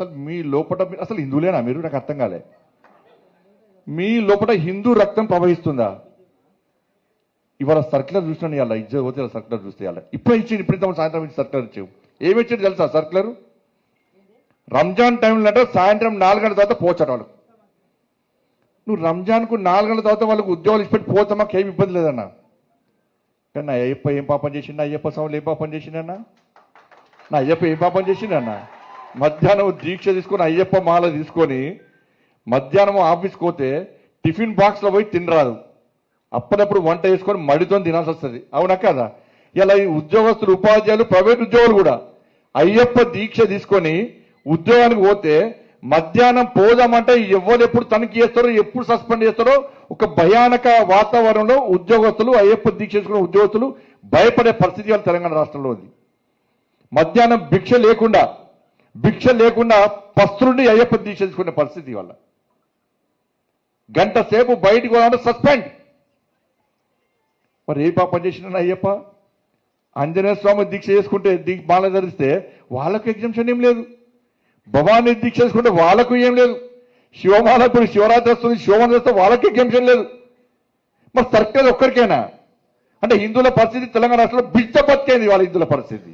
అసలు మీ లోపల అసలు హిందువులేనా మీరు? నాకు అర్థం కాలే. మీ లోపల హిందూ రక్తం ప్రవహిస్తుందా? ఇవాళ సర్క్యులర్ చూసినాను ఇవాళ ఇచ్చే పోతే సర్క్యులర్ చూస్తే ఇవాళ. ఇప్పుడు ఇచ్చింది ఇప్పుడు సాయంత్రం ఇచ్చి సర్క్యులర్ ఇచ్చావు. ఏమి ఇచ్చింది తెలుసా సర్క్యులర్? రంజాన్ టైంలో అంటే సాయంత్రం నాలుగు గంటల తర్వాత పోచట వాళ్ళు. నువ్వు రంజాన్కు నాలుగు గంటల తర్వాత వాళ్ళకు ఉద్యోగాలు ఇచ్చిపెట్టి పోతే మాకు ఏమి ఇబ్బంది లేదన్నా? కానీ నా అయ్యప్ప ఏం పాపం చేసిండు? అయ్యప్ప స్వాములు ఏం పాపం చేసిండన్నా? నా అయ్యప్ప ఏం పాపం చేసిండన్నా? మధ్యాహ్నం దీక్ష తీసుకొని అయ్యప్ప మాల తీసుకొని మధ్యాహ్నం ఆఫీస్కి పోతే టిఫిన్ బాక్స్లో పోయి తినరాదు. అప్పుడప్పుడు వంట చేసుకొని మడితో తినాల్సి వస్తుంది. అవునా కదా? ఇలా ఈ ఉద్యోగస్తులు ఉపాధ్యాయులు ప్రైవేట్ ఉద్యోగులు కూడా అయ్యప్ప దీక్ష తీసుకొని ఉద్యోగానికి పోతే మధ్యాహ్నం పోదామంటే ఎవరు ఎప్పుడు తనిఖీ చేస్తారో ఎప్పుడు సస్పెండ్ చేస్తారో ఒక భయానక వాతావరణంలో ఉద్యోగస్తులు అయ్యప్ప దీక్ష చేసుకున్న ఉద్యోగస్తులు భయపడే పరిస్థితి వాళ్ళ తెలంగాణ రాష్ట్రంలో ఉంది. మధ్యాహ్నం భిక్ష లేకుండా భిక్ష లేకుండా పస్తులుండి అయ్యప్ప దీక్ష పరిస్థితి వల్ల. గంట సేపు బయటకు పోదామంటే సస్పెండ్. మరి ఏ పాపం చేసిన అయ్యప్ప? ఆంజనేయ స్వామి దీక్ష చేసుకుంటే దీ మాల ధరిస్తే వాళ్ళకు ఎగ్జామ్షన్ ఏం లేదు. భవానీ దీక్ష చేసుకుంటే వాళ్ళకు ఏం లేదు. శివమాల ఇప్పుడు శివరాత్రి వస్తుంది శివమాల చేస్తే వాళ్ళకి ఎగ్జంప్షన్ లేదు. మరి సర్కిల్ ఒక్కరికైనా? అంటే హిందువుల పరిస్థితి తెలంగాణ రాష్ట్రంలో బిడ్డ బతికేది వాళ్ళ హిందువుల పరిస్థితి.